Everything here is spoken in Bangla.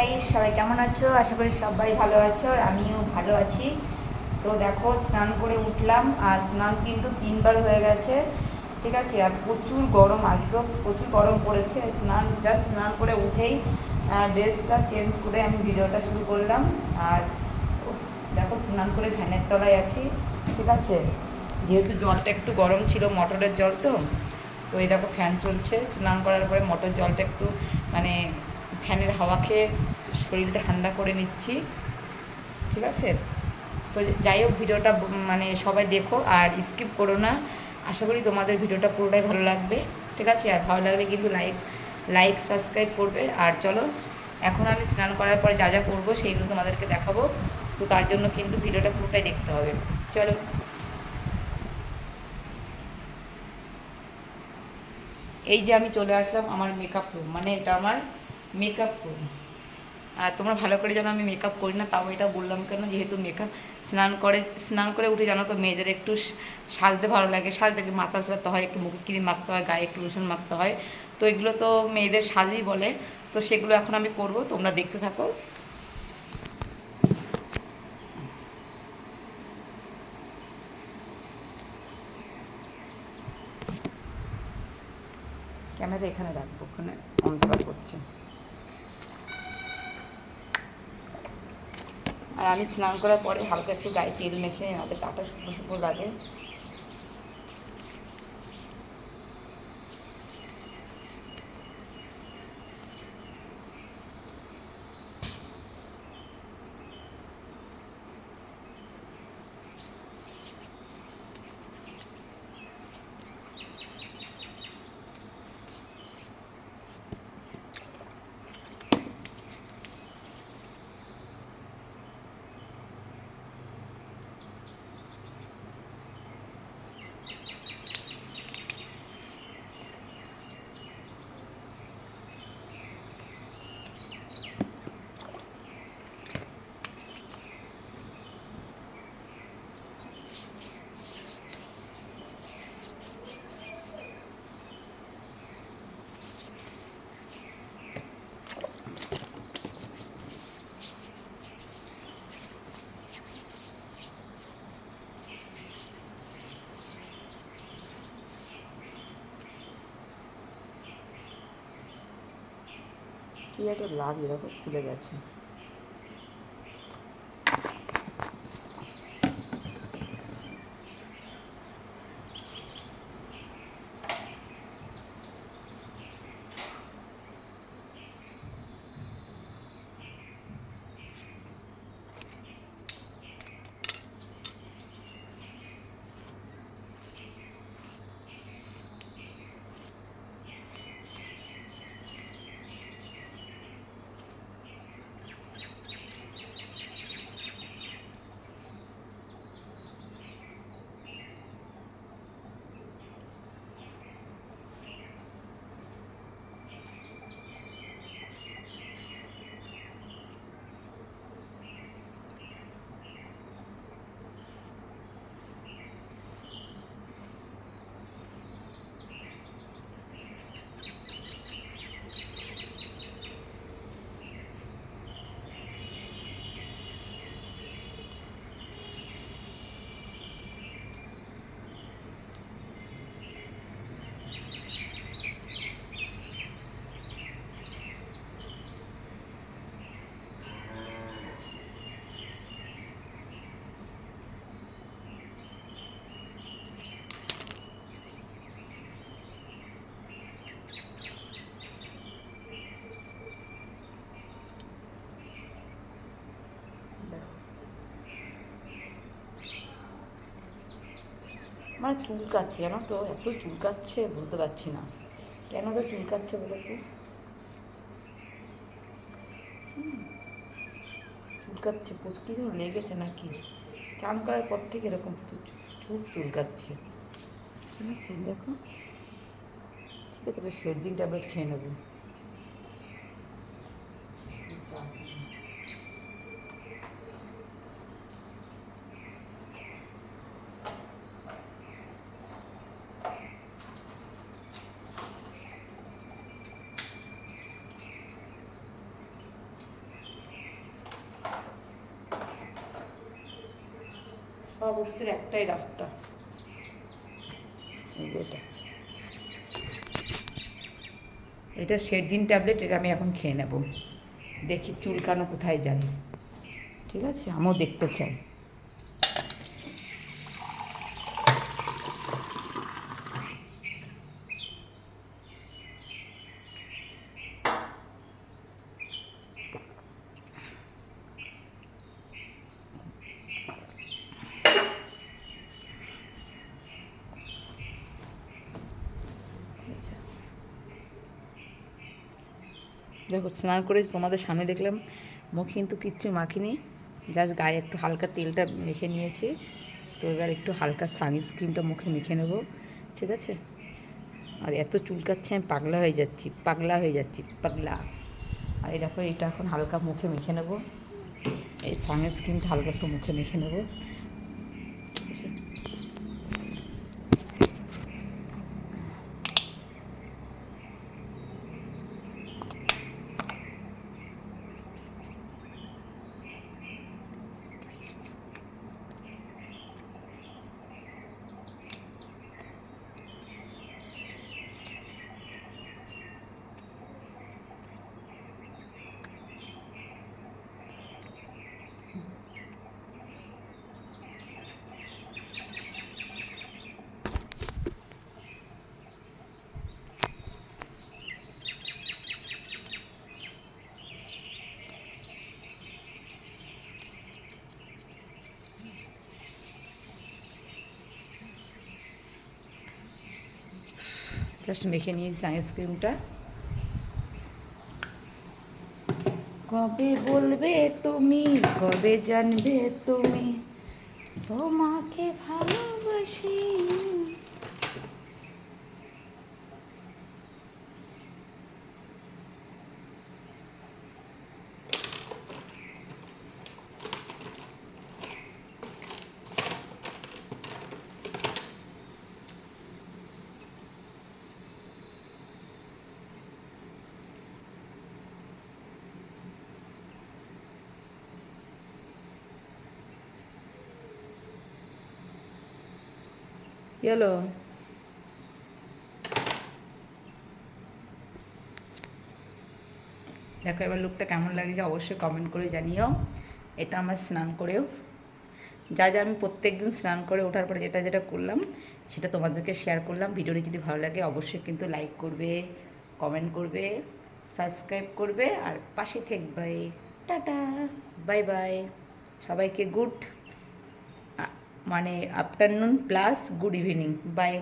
গাইস সবাই কেমন আছো? আশা করি সবাই ভালো আছো আর আমিও ভালো আছি। তো দেখো, স্নান করে উঠলাম। আর স্নান কিন্তু তিনবার হয়ে গেছে, ঠিক আছে? আর প্রচুর গরম, আজকেও প্রচুর গরম পড়েছে। স্নান জাস্ট স্নান করে উঠেই ড্রেসটা চেঞ্জ করে আমি ভিডিওটা শুরু করলাম। আর দেখো, স্নান করে ফ্যানের তলায় আছি, ঠিক আছে? যেহেতু জলটা একটু গরম ছিল মটরের জল তো তো এই দেখো, ফ্যান চলছে। স্নান করার পরে মোটর জলটা একটু মানে ফ্যানের হাওয়া খেয়ে শরীরটা ঠান্ডা করে নিচ্ছি। ঠিক আছে? তো যাই হোক, ভিডিওটা মানে সবাই দেখো আর স্কিপ করো না। আশা করি তোমাদের ভিডিওটা পুরোটাই ভালো লাগবে। ঠিক আছে? আর ভালো লাগলে কিন্তু লাইক লাইক, সাবস্ক্রাইব করবে। আর চলো, এখন আমি স্নান করার পরে যা যা করব সেইগুলো তোমাদেরকে দেখাবো। তো তার জন্য কিন্তু ভিডিওটা পুরোটাই দেখতে হবে। চলো। এই যে আমি চলে আসলাম আমার মেকআপ রুম মানে এটা আমার মেকআপ রুম আর তোমরা ভালো করে জানো আমি মেকআপ করি না, তাও এটা বললাম কেন? যেহেতু মেকআপ স্নান করে স্নান করে উঠে জানো তো মেয়েদের একটু সাজতে ভালো লাগে। সাজতে মাথা সাজতে হয়, একটু মুখে ক্রিম মাখতে হয়, গায়ে একটু রসুন মাখতে হয়। তো এগুলো তো মেয়েদের সাজই বলে। তো সেগুলো এখন আমি করব, তোমরা দেখতে থাকো। ক্যামেরা এখানে রাখব, ওখানে অন্ধকার করছে। আর আমি স্নান করার পরে হালকা একটু গায়ে তেল মেখে, আমাদের কাটা শুকনো শুকনো লাগে। কি একটা লাগে দেখো ফুলে গেছে। আমার চুলকাচ্ছে জানো তো? এত চুলকাচ্ছে বুঝতে পারছি না। কেন তো চুলকাচ্ছে বলো তো? হুম, চুলকাচ্ছে পুচকি যেন লেগেছে নাকি? চান করার পর থেকে এরকম চুল চুল চুলকাচ্ছে। ঠিক আছে দেখো। ঠিক আছে সেরজিং ট্যাবলেট খেয়ে নেব। সব ওষুধের একটাই রাস্তা। এটা। এটা শেডিন ট্যাবলেট, এটা আমি এখন খেয়ে নেব। দেখি চুলকানো কোথায় যায় ঠিক আছে? আমিও দেখতে চাই। দেখো, স্নান করে তোমাদের সামনে দেখলাম, মুখ কিন্তু কিচ্ছু মাখিনি জাস্ট গায়ে একটু হালকা তেলটা মেখে নিয়েছি, তো এবার একটু হালকা সানস্ক্রিনটা মুখে মেখে নেব, ঠিক আছে? আর এত চুলকাচ্ছে, আমি পাগলা হয়ে যাচ্ছি, পাগলা হয়ে যাচ্ছি, পাগলা। আর দেখো, এটা এখন হালকা মুখে মেখে নেব, এই সানস্ক্রিনটা হালকা একটু মুখে মেখে নেব ঠিক আছে জাস্ট মেখে নিয়েছি সানস্ক্রিনটা কবে বলবে তুমি? কবে জানবে তুমি? তোমাকে ভালোবাসি। কি দেখো, এবার লুকটা কেমন লাগছে অবশ্যই কমেন্ট করে জানিও। এটা আমার স্নান করেও। যা যা আমি প্রত্যেক দিন স্নান করে ওঠার পরে যেটা যেটা করলাম, সেটা তোমাদেরকে শেয়ার করলাম। ভিডিওটি যদি ভালো লাগে, অবশ্যই কিন্তু লাইক করবে কমেন্ট করবে সাবস্ক্রাইব করবে, আর পাশে থাকবে। টাটা বাই বাই সবাইকে গুড মানে afternoon plus good evening bye